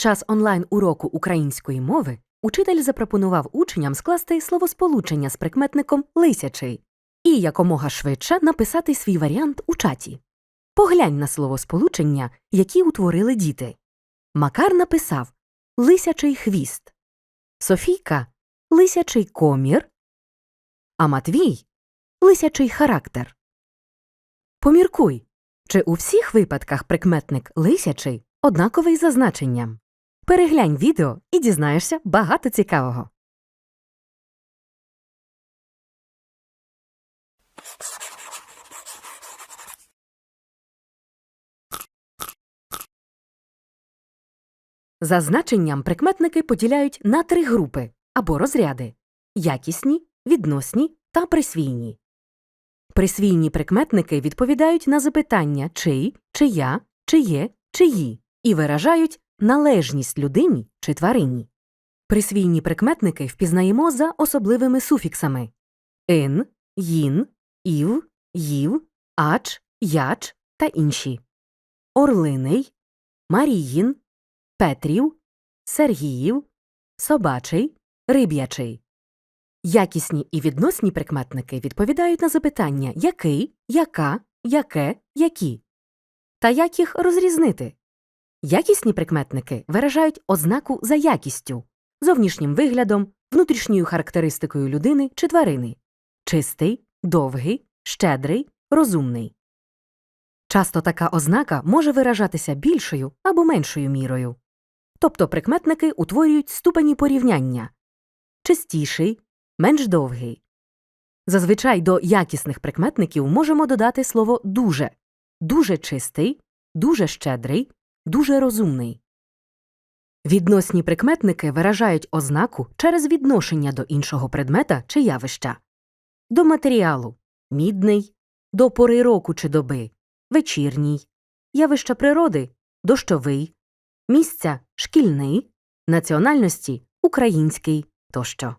Час онлайн-уроку української мови учитель запропонував учням скласти словосполучення з прикметником лисячий і якомога швидше написати свій варіант у чаті. Поглянь на словосполучення, які утворили діти. Макар написав лисячий хвіст, Софійка лисячий комір, а Матвій лисячий характер. Поміркуй, чи у всіх випадках прикметник лисячий однаковий за значенням. Переглянь відео і дізнаєшся багато цікавого. За значенням прикметники поділяють на три групи або розряди якісні, відносні та присвійні. Присвійні прикметники відповідають на запитання чий, чия, чиє, чиї і виражають належність людині чи тварині. Присвійні прикметники впізнаємо за особливими суфіксами ин, їн, ів, їв, ач, яч та інші. Орлиний, Маріїн, Петрів, Сергіїв, Собачий, Риб'ячий. Якісні і відносні прикметники відповідають на запитання який, яка, яке, які. Та як їх розрізнити? Якісні прикметники виражають ознаку за якістю, зовнішнім виглядом, внутрішньою характеристикою людини чи тварини чистий, довгий, щедрий, розумний. Часто така ознака може виражатися більшою або меншою мірою. Тобто прикметники утворюють ступені порівняння чистіший, менш довгий. Зазвичай до якісних прикметників можемо додати слово дуже дуже чистий, дуже щедрий, дуже розумний. Відносні прикметники виражають ознаку через відношення до іншого предмета чи явища, до матеріалу мідний, до пори року чи доби вечірній, явища природи дощовий, місця шкільний, національності український тощо.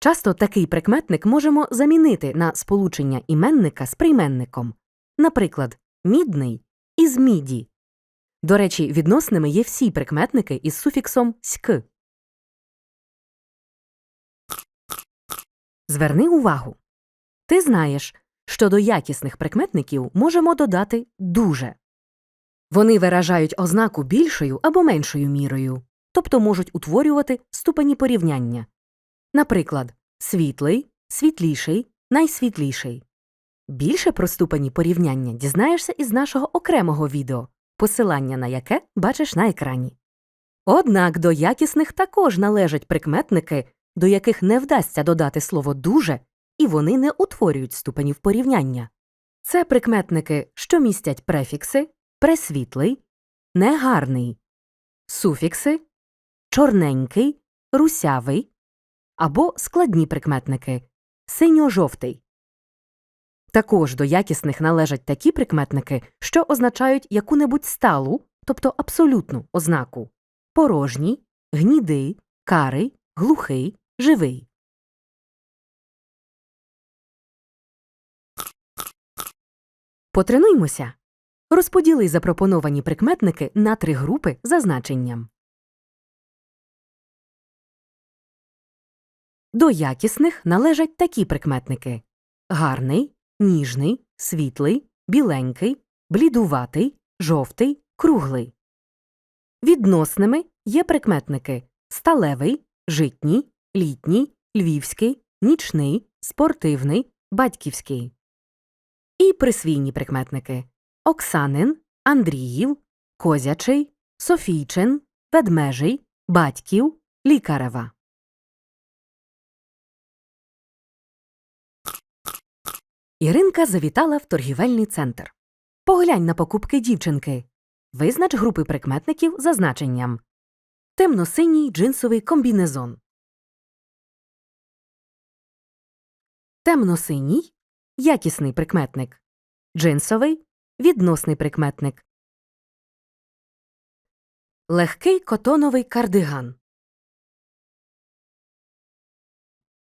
Часто такий прикметник можемо замінити на сполучення іменника з прийменником, наприклад, мідний із міді. До речі, відносними є всі прикметники із суфіксом ськ. Зверни увагу. Ти знаєш, що до якісних прикметників можемо додати дуже. Вони виражають ознаку більшою або меншою мірою, тобто можуть утворювати ступені порівняння. Наприклад, світлий, світліший, найсвітліший. Більше про ступені порівняння дізнаєшся із нашого окремого відео, посилання на яке бачиш на екрані. Однак до якісних також належать прикметники, до яких не вдасться додати слово дуже, і вони не утворюють ступенів порівняння. Це прикметники, що містять префікси, пресвітлий, негарний, суфікси, чорненький, русявий або складні прикметники синьо-жовтий. Також до якісних належать такі прикметники, що означають яку-небудь сталу, тобто абсолютну ознаку порожній, гнідий, карий, глухий, живий. Потренуймося. Розподіли запропоновані прикметники на три групи за значенням. До якісних належать такі прикметники гарний, ніжний, світлий, біленький, блідуватий, жовтий, круглий. Відносними є прикметники сталевий, житній, літній, львівський, нічний, спортивний, батьківський. І присвійні прикметники Оксанин, Андріїв, Козячий, Софійчин, Ведмежий, Батьків, Лікарева. Іринка завітала в торгівельний центр. Поглянь на покупки дівчинки. Визнач групи прикметників за значенням. Темно-синій джинсовий комбінезон. Темно-синій якісний прикметник. Джинсовий відносний прикметник. Легкий котоновий кардиган.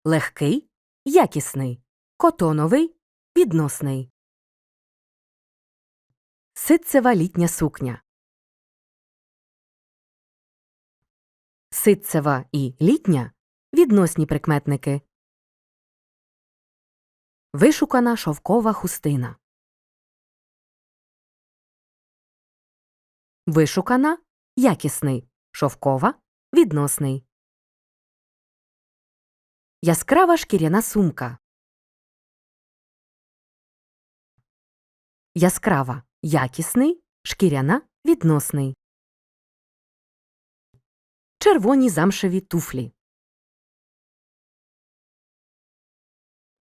Легкий якісний. Котоновий відносний. Ситцева літня сукня. ситцева і літня відносні прикметники. Вишукана шовкова хустина. Вишукана якісний, шовкова відносний. Яскрава шкіряна сумка. Яскрава якісний, шкіряна відносний. Червоні замшеві туфлі.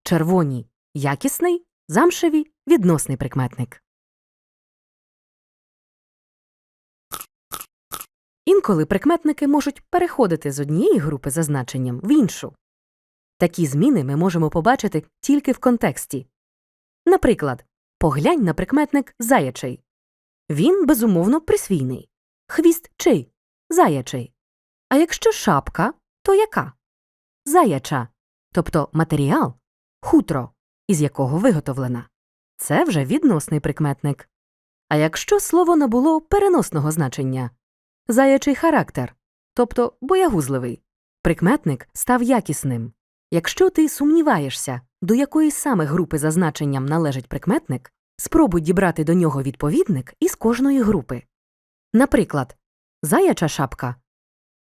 Червоні якісний, замшеві відносний прикметник. Інколи прикметники можуть переходити з однієї групи за значенням в іншу. Такі зміни ми можемо побачити тільки в контексті. Наприклад, поглянь на прикметник заячий. Він, безумовно, присвійний. Хвіст чий? Заячий. А якщо шапка, то яка? Заяча, тобто матеріал, хутро, із якого виготовлена. Це вже відносний прикметник. А якщо слово набуло переносного значення заячий характер, тобто боягузливий, прикметник став якісним. Якщо ти сумніваєшся, до якої саме групи за значенням належить прикметник, спробуй дібрати до нього відповідник із кожної групи. Наприклад, заяча шапка,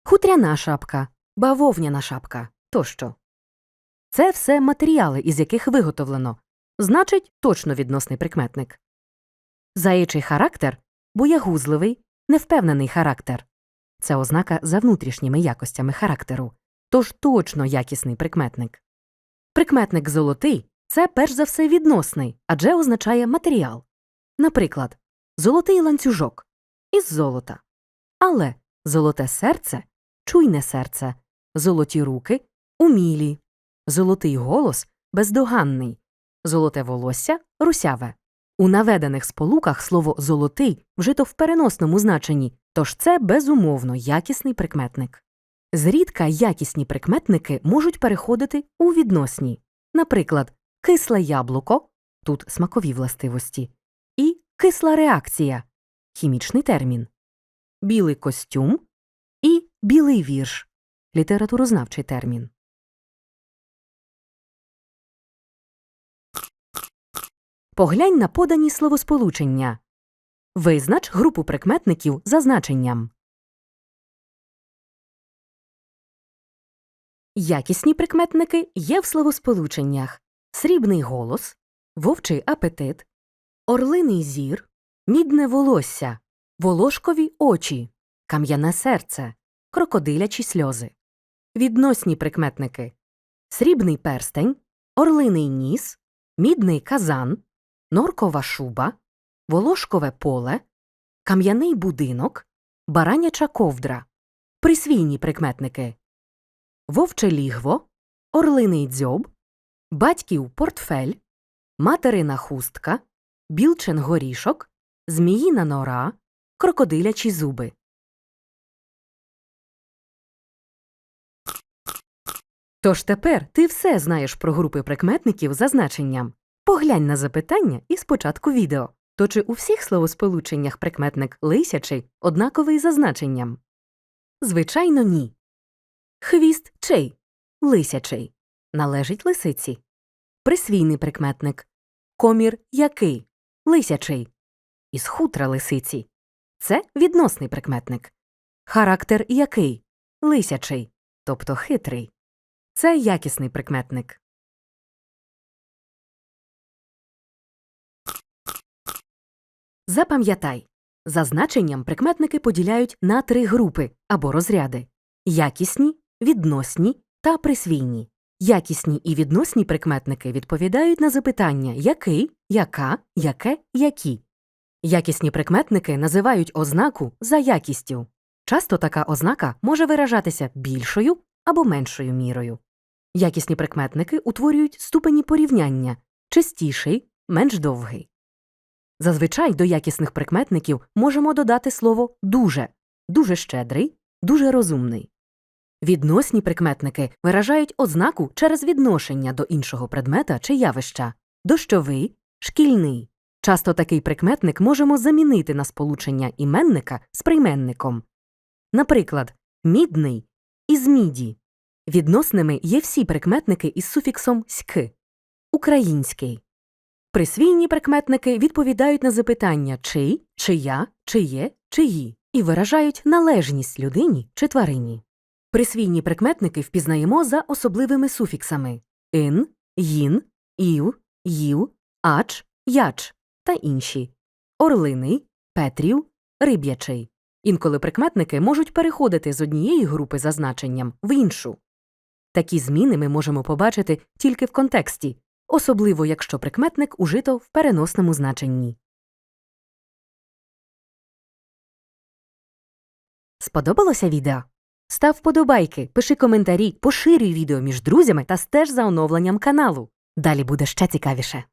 хутряна шапка, бавовняна шапка тощо. Це все матеріали, із яких виготовлено, значить точно відносний прикметник. Заячий характер боягузливий, невпевнений характер. Це ознака за внутрішніми якостями характеру, тож точно якісний прикметник. Прикметник золотий це перш за все відносний, адже означає матеріал. Наприклад, золотий ланцюжок із золота. Але золоте серце чуйне серце, золоті руки умілі, золотий голос бездоганний, золоте волосся русяве. У наведених сполуках слово золотий вжито в переносному значенні, тож це безумовно якісний прикметник. Зрідка якісні прикметники можуть переходити у відносні, наприклад, кисле яблуко тут смакові властивості, і кисла реакція хімічний термін, білий костюм і білий вірш літературознавчий термін. Поглянь на подані словосполучення. Визнач групу прикметників за значенням. Якісні прикметники є в словосполученнях срібний голос, вовчий апетит, орлиний зір, мідне волосся, волошкові очі, кам'яне серце, крокодилячі сльози. Відносні прикметники. Срібний перстень, орлиний ніс, мідний казан, норкова шуба, волошкове поле, кам'яний будинок, бараняча ковдра, присвійні прикметники. Вовче лігво, орлиний дзьоб, батьків портфель, материна хустка, білчен горішок, зміїна нора, крокодилячі зуби. Тож тепер ти все знаєш про групи прикметників за значенням. Поглянь на запитання і спочатку відео. То чи у всіх словосполученнях прикметник лисячий однаковий за значенням? Звичайно, ні. Хвіст чий? Лисячий. Належить лисиці. Присвійний прикметник. Комір який? Лисячий. Із хутра лисиці. Це відносний прикметник. Характер який? Лисячий, тобто хитрий. Це якісний прикметник. Запам'ятай. За значенням прикметники поділяють на три групи або розряди якісні, відносні та присвійні. Якісні і відносні прикметники відповідають на запитання який, яка, яке, які. Якісні прикметники називають ознаку за якістю. Часто така ознака може виражатися більшою або меншою мірою. Якісні прикметники утворюють ступені порівняння частіший, менш довгий. Зазвичай до якісних прикметників можемо додати слово дуже, дуже щедрий, дуже розумний. Відносні прикметники виражають ознаку через відношення до іншого предмета чи явища дощовий, шкільний. Часто такий прикметник можемо замінити на сполучення іменника з прийменником. Наприклад, мідний із міді. Відносними є всі прикметники із суфіксом ськи український. Присвійні прикметники відповідають на запитання чий, чия, чиє, чиї і виражають належність людині чи тварині. Присвійні прикметники впізнаємо за особливими суфіксами ин, їн, ів, їв, ач, яч та інші орлиний, петрів, риб'ячий. Інколи прикметники можуть переходити з однієї групи за значенням в іншу. Такі зміни ми можемо побачити тільки в контексті, особливо якщо прикметник ужито в переносному значенні. Сподобалося відео? Став вподобайки, пиши коментарі, поширюй відео між друзями та стеж за оновленням каналу. Далі буде ще цікавіше.